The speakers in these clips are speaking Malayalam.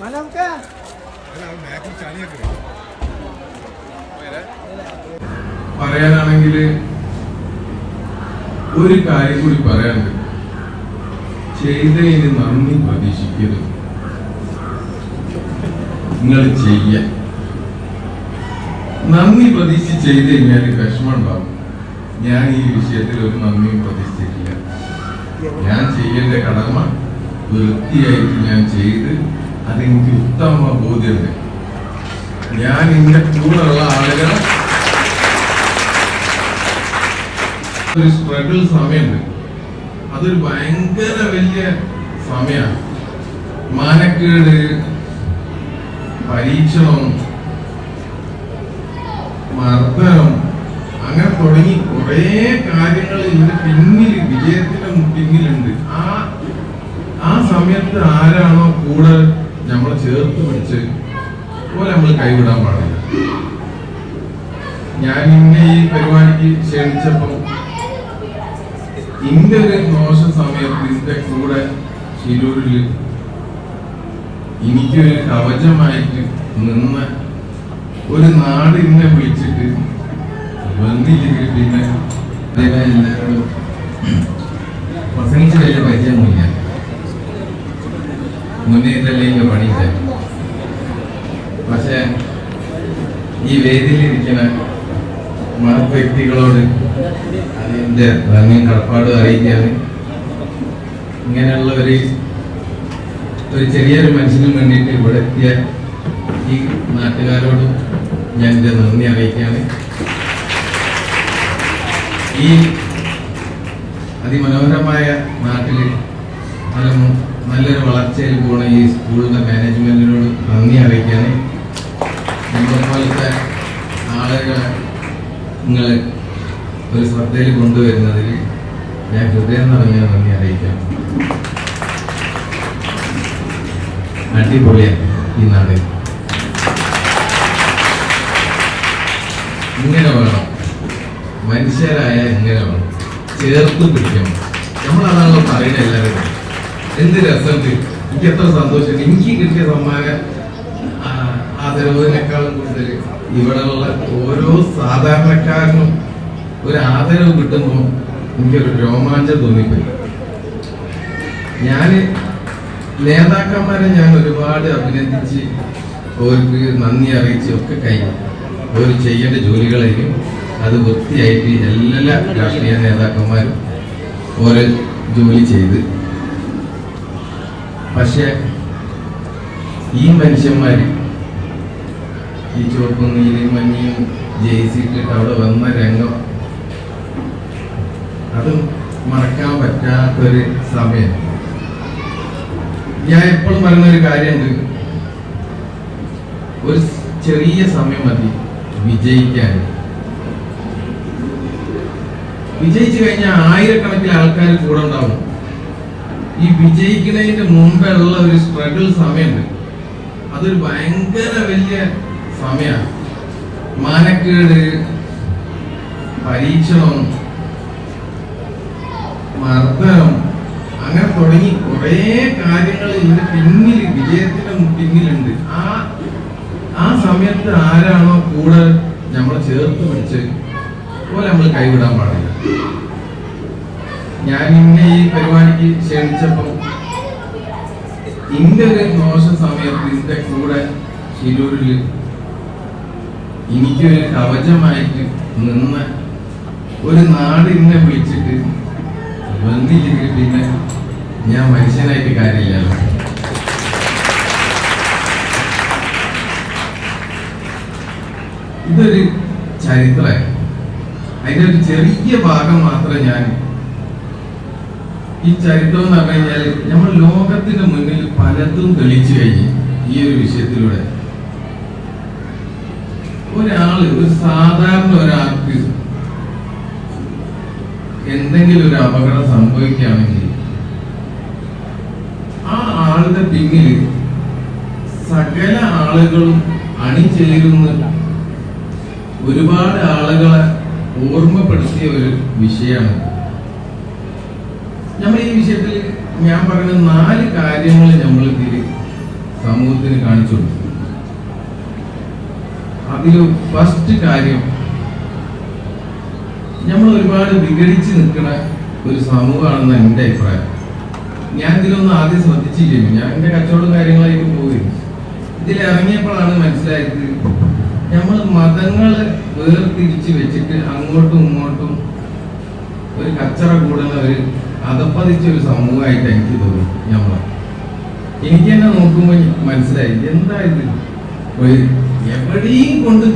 നമുക്ക് പറയാനാണെങ്കിൽ ഒരു കാര്യം കൂടി പറയാനുണ്ട്. ചെയ്തതിന് നന്ദി പ്രതീക്ഷിക്കരുത്. നിങ്ങൾ ചെയ്യ. നന്ദി പ്രതീക്ഷിച്ച് ചെയ്ത് കഴിഞ്ഞാൽ വിഷമം ഉണ്ടാവും. ഞാൻ ഈ വിഷയത്തിൽ ഒരു നന്ദിയും പ്രതീക്ഷിച്ചിട്ടില്ല. ഞാൻ ചെയ്യേണ്ട കടമ വൃത്തിയായിട്ട് ഞാൻ ചെയ്ത് അതെനിക്ക് ഉത്തമ ബോധ്യമുണ്ട്. ഞാൻ എന്റെ കൂടെയുള്ള ആളുകളെ ഒരു സ്ട്രഗിൾ സമയമുണ്ട്. അതൊരു ഭയങ്കര വലിയ സമയമാണ്. മാനക്കേട് പരീക്ഷണം മർദ്ദനം അങ്ങനെ തുടങ്ങി കുറേ കാര്യങ്ങൾ ഇതിന്റെ പിന്നിൽ വിജയത്തിന്റെ പിന്നിലുണ്ട് ആ ആ സമയത്ത് ആരാണോ കൂടെ നമ്മളെ ചേർത്ത് പിടിച്ച് പോലെ നമ്മൾ കൈവിടാൻ പാടില്ല. ഞാൻ ഇന്നെ ഈ പരിപാടിക്ക് ക്ഷണിച്ചപ്പോൾ ഇന്റെ ഒരു മോശ സമയത്ത് ഇതിന്റെ കൂടെ ശിരൂരിൽ എനിക്കൊരു കവചമായിട്ട് നിന്ന് ഒരു നാട് ഇന്നെ വിളിച്ചിട്ട് വന്നില്ലെങ്കിൽ പിന്നെ പ്രസംഗിച്ച് വലിയ പരിചയമൊന്നുമില്ല. മുന്നേ ഇതല്ലേ പണിയില്ല പക്ഷേ ഈ വേദിയിലിരിക്കുന്ന മഹത് വ്യക്തികളോട് അതിന്റെ ഭംഗിയും കടപ്പാട് അറിയിക്കാൻ ഇങ്ങനെയുള്ള ഒരു ഒരു ചെറിയൊരു മനുഷ്യന് വേണ്ടിയിട്ട് ഇവിടെ എത്തിയ ഈ നാട്ടുകാരോടും ഞാൻ എന്റെ നന്ദി അറിയിക്കുകയാണ് ഈ അതിമനോഹരമായ നാട്ടിൽ നല്ലൊരു വളർച്ചയിൽ പോണ ഈ സ്കൂളിന്റെ മാനേജ്മെന്റിനോട് നന്ദി അറിയിക്കാൻ നമ്മളെ ആളുകളെ നിങ്ങൾ ഒരു ശ്രദ്ധയിൽ കൊണ്ടുവരുന്നതിൽ ഞാൻ ഹൃദയം നിറഞ്ഞ നന്ദി അറിയിക്കാം. അടിപൊളിയാണ് ഈ നാട്. ഇങ്ങനെ വേണം. മനുഷ്യരായ ഇങ്ങനെ വേണം. ചേർത്ത് പിടിക്കണം. നമ്മളതാണല്ലോ പറയുന്നത് എല്ലാവരും. എന്ത് രസമുണ്ട്? എനിക്ക് എത്ര സന്തോഷം എനിക്ക് കിട്ടിയ സമ്മാനം ആദരവിനേക്കാളും കൂടുതൽ ഇവിടെയുള്ള ഓരോ സാധാരണക്കാരനും ഒരു ആദരവ് കിട്ടുമ്പോൾ എനിക്കൊരു രോമാഞ്ചം തോന്നിപ്പോയി. ഞാൻ നേതാക്കന്മാരെ ഞാൻ ഒരുപാട് അഭിനന്ദിച്ച് അവർക്ക് നന്ദി അറിയിച്ച് ഒക്കെ കഴിഞ്ഞു. അവർ ചെയ്യേണ്ട ജോലികളെയും അത് വൃത്തിയായിട്ട് എല്ലാ രാഷ്ട്രീയ നേതാക്കന്മാരും ഓരോ ജോലി ചെയ്ത് പക്ഷെ ഈ മനുഷ്യന്മാർ ഈ ചുവപ്പും നീലയും മഞ്ഞയും ജയിച്ചിട്ടിട്ട് അവിടെ വന്ന രംഗം അത് മറക്കാൻ പറ്റാത്തൊരു സമയം. ഞാൻ എപ്പോഴും പറയുന്ന ഒരു കാര്യമുണ്ട്. ഒരു ചെറിയ സമയം മതി വിജയിക്കാൻ. വിജയിച്ചു കഴിഞ്ഞാൽ ആയിരക്കണക്കിന് ആൾക്കാർ കൂടെ ഉണ്ടാവും. ഈ വിജയിക്കുന്നതിന്റെ മുമ്പേ ഉള്ള ഒരു സ്ട്രഗിൾ സമയമുണ്ട്. അതൊരു ഭയങ്കര വലിയ സമയമാണ്. മാനക്കേട് പരീക്ഷണം മർദ്ദനം അങ്ങനെ തുടങ്ങി കുറേ കാര്യങ്ങൾ ഇതിന്റെ പിന്നിൽ വിജയത്തിന്റെ പിന്നിലുണ്ട്. ആ ആ സമയത്ത് ആരാണോ കൂടെ നമ്മളെ ചേർത്ത് പിടിച്ച് പോലെ നമ്മൾ കൈവിടാൻ പാടില്ല. ഞാൻ ഇന്ന് ഈ പരിപാടിക്ക് ക്ഷണിച്ചപ്പോൾ ഇന്റെ ഒരു മോശ സമയത്ത് ഇതിന്റെ കൂടെ ശിരൂരിൽ എനിക്കൊരു കവചമായിട്ട് നിന്ന് ഒരു നാട് ഇന്നെ വിളിച്ചിട്ട് വന്നില്ലെങ്കിൽ പിന്നെ ഞാൻ മനുഷ്യനായിട്ട് കാര്യമില്ലല്ലോ. ഇതൊരു ചരിത്രമാണ് അതിന്റെ ഒരു ചെറിയ ഭാഗം മാത്രമേ ഞാൻ ഈ ചരിത്രം എന്ന് പറഞ്ഞു കഴിഞ്ഞാൽ നമ്മൾ ലോകത്തിന്റെ മുന്നിൽ പലതും തെളിച്ചു കഴിഞ്ഞ് ഈ ഒരു വിഷയത്തിലൂടെ. ഒരാൾ ഒരു സാധാരണ ഒരാൾക്ക് എന്തെങ്കിലും ഒരു അപകടം സംഭവിക്കുകയാണെങ്കിൽ ആ ആളുടെ പിന്നിൽ സകല ആളുകളും അണിചേരുന്ന ഒരുപാട് ആളുകളെ ഓർമ്മപ്പെടുത്തിയ ഒരു വിഷയമാണ്. നമ്മൾ ഈ വിഷയത്തിൽ ഞാൻ പറഞ്ഞ നാല് കാര്യങ്ങൾ നമ്മൾ ഇതിൽ സമൂഹത്തിന് കാണിച്ചു അതിൽ ഫസ്റ്റ് കാര്യം നമ്മൾ ഒരുപാട് വിഘടിച്ച് നിൽക്കുന്ന ഒരു സമൂഹമാണെന്ന് എന്റെ അഭിപ്രായം. ഞാൻ ഇതിലൊന്നും ആദ്യം ശ്രദ്ധിച്ചില്ല ഞാൻ എന്റെ കച്ചവടം കാര്യങ്ങളായിട്ട് പോയി ഇതിൽ ഇറങ്ങിയപ്പോഴാണ് മനസ്സിലായത് നമ്മൾ മതങ്ങൾ വേർതിരിച്ച് വെച്ചിട്ട് അങ്ങോട്ടും ഇങ്ങോട്ടും ഒരു കച്ചറ കൂടുന്ന ഒരു അതപ്പതിച്ച ഒരു സമൂഹമായിട്ട് എനിക്ക് തോന്നി നമ്മൾ എനിക്ക് തന്നെ നോക്കുമ്പോൾ മനസ്സിലായി എന്താ ഇത് ഒരു എവിടെയും കൊണ്ട്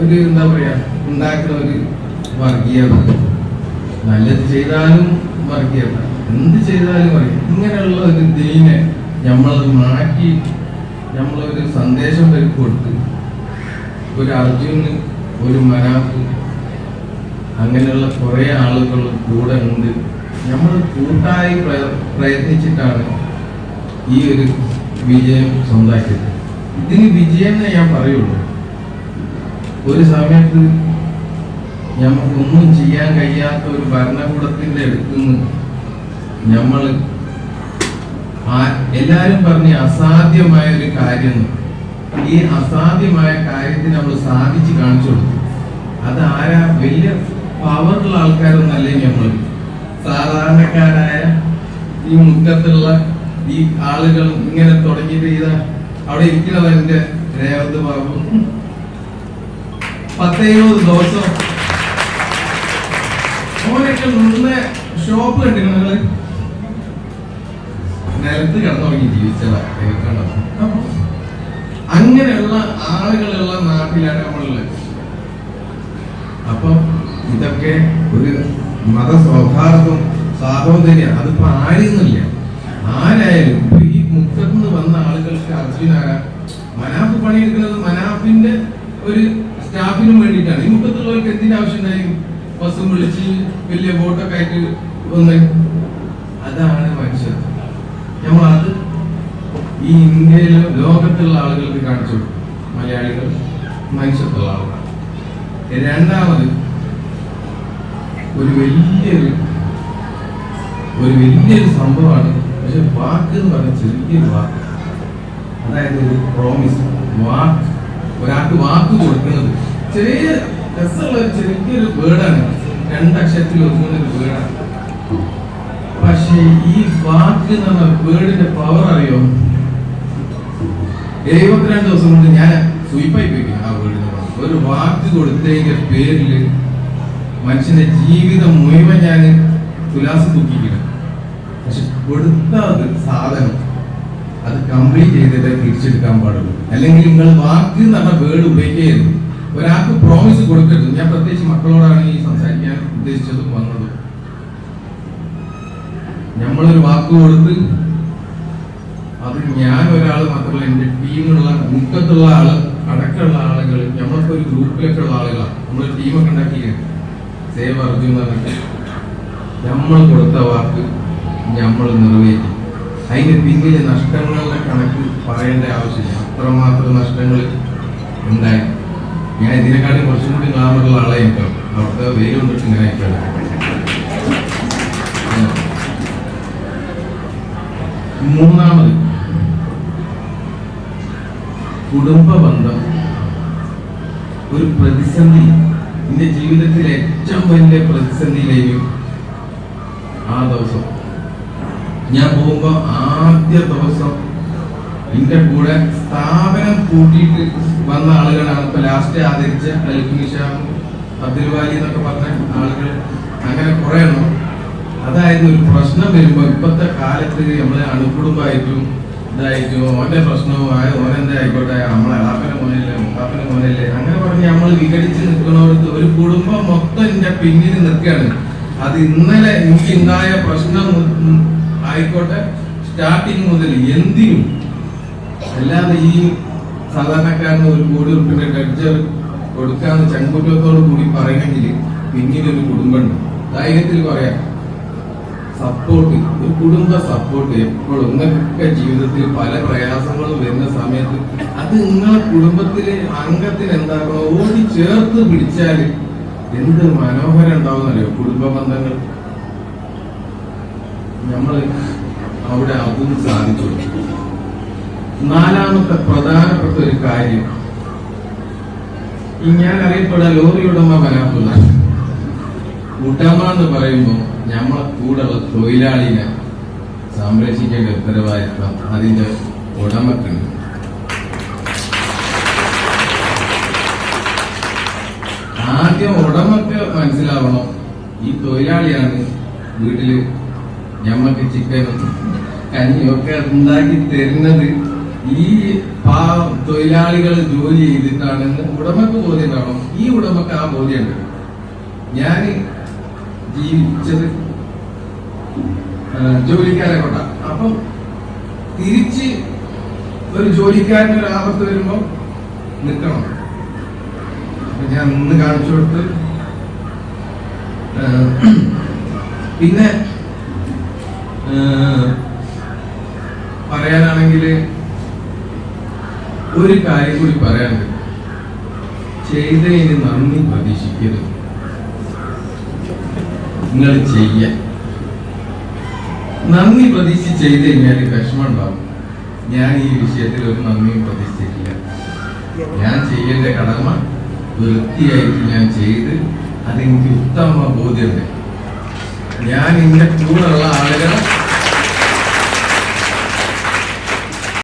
ഒരു എന്താ പറയാ ഉണ്ടാക്കുന്ന ഒരു വർഗീയത. നല്ലത് ചെയ്താലും വർഗീയത എന്ത് ചെയ്താലും വർഗീയ ഇങ്ങനെയുള്ള ഒരു ദീനെ നമ്മളത് മാറ്റി നമ്മളൊരു സന്ദേശം വരെ കൊടുത്ത് ഒരു അർജുന് ഒരു മനാഫ് അങ്ങനെയുള്ള കുറേ ആളുകൾ കൂടെ ഉണ്ട്. നമ്മൾ കൂട്ടായി പ്രയ- പ്രയത്നിച്ചിട്ടാണ് ഈ ഒരു വിജയം സ്വന്തമാക്കിയത്. ഇതിന് വിജയം എന്നേ ഞാൻ പറയുള്ളൂ. ഒരു സമയത്ത് നമുക്കൊന്നും ചെയ്യാൻ കഴിയാത്ത ഒരു ഭരണകൂടത്തിന്റെ അടുത്തുനിന്ന് നമ്മൾ എല്ലാവരും പറഞ്ഞ അസാധ്യമായ ഒരു കാര്യം ഈ അസാധ്യമായ കാര്യത്തിന് നമ്മൾ സാധിച്ച് കാണിച്ചു കൊടുത്തു. അത് ആരാ വലിയ പവറുള്ള ആൾക്കാരൊന്നല്ലേ നമ്മൾ സാധാരണക്കാരായ ഈ മുറ്റത്തുള്ള ഈ ആളുകൾ ഇങ്ങനെ തുടങ്ങിയിട്ട് ചെയ്ത അവിടെ ഇരിക്കുന്നത് എന്റെ രേവത് ബാബു. പത്തേഴുപത് ദിവസം നിന്ന് ഷോപ്പ് കണ്ടിരുന്നു നിങ്ങൾ? നിലത്ത് കിടന്നുറങ്ങി ജീവിച്ചതാ അങ്ങനെയുള്ള ആളുകളുള്ള നാട്ടിലാണ് നമ്മളുള്ളത്. അപ്പൊ ഇതൊക്കെ ഒരു മത സൗഹാർദ്ദം സാഹോദര്യം അതിപ്പോ ആരെയൊന്നുമില്ല. ആരായാലും ഇപ്പൊ ഈ മുക്കത്ത് വന്ന ആളുകൾക്ക് അർജുനാകാം മനാഫ് പണിയെടുക്കുന്നത് മനാഫിന്റെ ഒരു സ്റ്റാഫിനും വേണ്ടിയിട്ടാണ്. ഈ മുക്കത്തുള്ളവർക്ക് എന്തിന്റെ ആവശ്യം ആവശ്യമുണ്ടായി ബസ്സും വിളിച്ച് വലിയ ബോട്ടൊക്കെ ആയിട്ട് വന്ന്. അതാണ് മനുഷ്യർ. നമ്മൾ അത് ഈ ഇന്ത്യയിലെ ലോകത്തുള്ള ആളുകൾക്ക് കാണിച്ചു. മലയാളികൾ മനുഷ്യത്തുള്ള ആളുകളാണ്. രണ്ടാമത് ഒരു വലിയൊരു ഒരു വലിയൊരു സംഭവമാണ്. പക്ഷെ വാക്ക് എന്ന് പറഞ്ഞ ചെറിയൊരു വാക്ക്. അതായത് ഒരു പ്രോമിസ് വാക്ക്. ഒരാൾക്ക് വാക്ക് കൊടുക്കുന്നത്. ചെറിയ രസമുള്ള ഒരു ചെറിയൊരു വേർഡാണ്. രണ്ടക്ഷരത്തിൽ ഒതുങ്ങുന്ന ഒരു വേർഡാണ്. പക്ഷേ ഈ വാക്ക് എന്ന് പറഞ്ഞ വേർഡിന്റെ പവർ അറിയോ? എഴുപത്തിരണ്ട് ദിവസം കൊണ്ട് ഞാൻ സ്വീപ്പായി പോയി ആ വേർഡിന്. ഒരു വാക്ക് കൊടുത്തതിന്റെ പേരിൽ മനുഷ്യന്റെ ജീവിതം മുഴുവൻ ഞാൻ തുലാസ് തൂക്കിക്കില്ല പക്ഷെ കൊടുത്ത സാധനം അത് കംപ്ലീറ്റ് ചെയ്തിട്ട് തിരിച്ചെടുക്കാൻ പാടുള്ളൂ. അല്ലെങ്കിൽ നിങ്ങൾ വാക്ക് പറഞ്ഞ വേർഡ് ഉപയോഗിക്കരുത്. ഒരാൾക്ക് പ്രോമിസ് കൊടുക്കരുത്. ഞാൻ പ്രത്യേകിച്ച് മക്കളോടാണ് ഈ സംസാരിക്കാൻ ഉദ്ദേശിച്ചതും വന്നതും. നമ്മളൊരു വാക്ക് കൊടുത്ത് അത് ഞാൻ ഒരാൾ മാത്രമല്ല എന്റെ ടീമിലുള്ള മുക്കത്തുള്ള ആൾ അടക്കമുള്ള ആളുകൾ നമ്മളൊക്കെ ഒരു ഗ്രൂപ്പിലൊക്കെ ഉള്ള ആളുകളാണ് നമ്മൾ ടീമൊക്കെ ഉണ്ടാക്കിയത് സേവ് അർജുൻ നമ്മൾ കൊടുത്ത വാക്ക് നമ്മൾ നിറവേറ്റി. അതിന്റെ പിന്നിലെ നഷ്ടങ്ങളുടെ കണക്ക് പറയേണ്ട ആവശ്യമില്ല. അത്രമാത്രം നഷ്ടങ്ങൾ ഉണ്ടായി. ഞാൻ ഇതിനെക്കാട്ടും കുറച്ചും കൂടി ഗ്ലാമറുള്ള ആളായിരിക്കും അവിടുത്തെ വെയിൽ കൊണ്ടിട്ട് ഇങ്ങനെ ആയിക്കാണ് മൂന്നാമത് കുടുംബ ബന്ധം ഒരു പ്രതിസന്ധി എന്റെ ജീവിതത്തിലെ ഏറ്റവും വലിയ പ്രതിസന്ധിയിലേക്കും ആ ദിവസം. ഞാൻ പോകുമ്പോ ആദ്യ ദിവസം എന്റെ കൂടെ സ്ഥാപനം കൂട്ടിയിട്ട് വന്ന ആളുകളാണ്. ഇപ്പൊ ലാസ്റ്റ് ആദരിച്ച അൽഫിഷ അബ്ദുൽ വാലി എന്നൊക്കെ പറഞ്ഞ ആളുകൾ അങ്ങനെ കുറെ എണ്ണം. ഒരു പ്രശ്നം വരുമ്പോ ഇപ്പത്തെ കാലത്ത് നമ്മളെ അണുകുടുംബമായിട്ടും ഇതായിട്ടും ഓന്റെ പ്രശ്നവും ആയ ഓനെന്തായിക്കോട്ടെ നമ്മളെ അളാപ്പന മോനല്ലേ മുക്കാപ്പന മോനല്ലേ അങ്ങനെ പറഞ്ഞ് നമ്മൾ വിഘടിച്ച് നിൽക്കുന്നവർക്ക് ഒരു കുടുംബം മൊത്തം എന്റെ പിന്നിൽ നിൽക്കുകയാണ്. അത് ഇന്നലെ എനിക്ക് ഉണ്ടായ പ്രശ്നം ആയിക്കോട്ടെ സ്റ്റാർട്ടിങ് മുതൽ എന്തിനും. അല്ലാതെ ഈ സാധാരണക്കാരന് ഒരു കോടി റുപ്പിന്റെ ഡഡ്ജർ കൊടുക്കാന്ന് ചങ്കുറ്റത്തോട് കൂടി പറയണമെങ്കിൽ പിന്നീടൊരു കുടുംബമുണ്ട്. ധൈര്യത്തിൽ പറയാം. സപ്പോർട്ട് ഒരു കുടുംബ സപ്പോർട്ട് എപ്പോഴും നിങ്ങൾക്കൊക്കെ ജീവിതത്തിൽ പല പ്രയാസങ്ങളും വരുന്ന സമയത്ത് അത് നിങ്ങളെ കുടുംബത്തിലെ അംഗത്തിന് എന്താ ഓടി ചേർത്ത് പിടിച്ചാൽ എന്ത് മനോഹരം ഉണ്ടാവുന്നറിയോ കുടുംബ ബന്ധങ്ങൾ നമ്മൾ അവിടെ അതും സാധിച്ചു. നാലാമത്തെ പ്രധാനപ്പെട്ട ഒരു കാര്യം. ഞാൻ അറിയപ്പെടാൻ ലോറി ഉടമ വരാത്തുള്ള. ഉടമ എന്ന് പറയുമ്പോൾ നമ്മളെ കൂടെയുള്ള തൊഴിലാളിനെ സംരക്ഷിക്കേണ്ട ഉത്തരവാദിത്വം അതിന്റെ ഉടമക്കുണ്ട് ആദ്യം ഉടമക്ക് മനസ്സിലാവണം. ഈ തൊഴിലാളിയാണ് വീട്ടിൽ ഞമ്മക്ക് ചിക്കനും കഞ്ഞിയൊക്കെ ഉണ്ടാക്കി തരുന്നത്. ഈ പാ തൊഴിലാളികൾ ജോലി ചെയ്തിട്ടാണെന്ന് ഉടമക്ക് ബോധ്യമുണ്ടാവണം ഈ ഉടമക്ക് ആ ബോധ്യമുണ്ട് ഞാൻ ജീവിച്ചത് ജോലിക്കാരെ കൊണ്ട. അപ്പം തിരിച്ച് ഒരു ജോലിക്കാരന്റെ ഒരു ആപത്ത് വരുമ്പോ നിൽക്കണം. ഞാൻ ഇന്ന് കാണിച്ചു കൊടുത്ത് പിന്നെ പറയാനാണെങ്കിൽ ഒരു കാര്യം കൂടി പറയാനുണ്ട്. ചെയ്തതിന് നന്ദി പ്രതീക്ഷിക്കരുത്. നിങ്ങൾ ചെയ്യ. നന്ദി പ്രതീക്ഷിച്ച് ചെയ്ത് കഴിഞ്ഞാൽ വിഷമം ഉണ്ടാവും. ഞാൻ ഈ വിഷയത്തിൽ ഒരു നന്ദിയും പ്രതീക്ഷിച്ചിട്ടില്ല. ഞാൻ ചെയ്യേണ്ട കടമ വൃത്തിയായിട്ട് ഞാൻ ചെയ്ത് അതെനിക്ക് ഉത്തമ ബോധ്യമുണ്ട് ഞാൻ എന്റെ കൂടെയുള്ള ആളുകളെ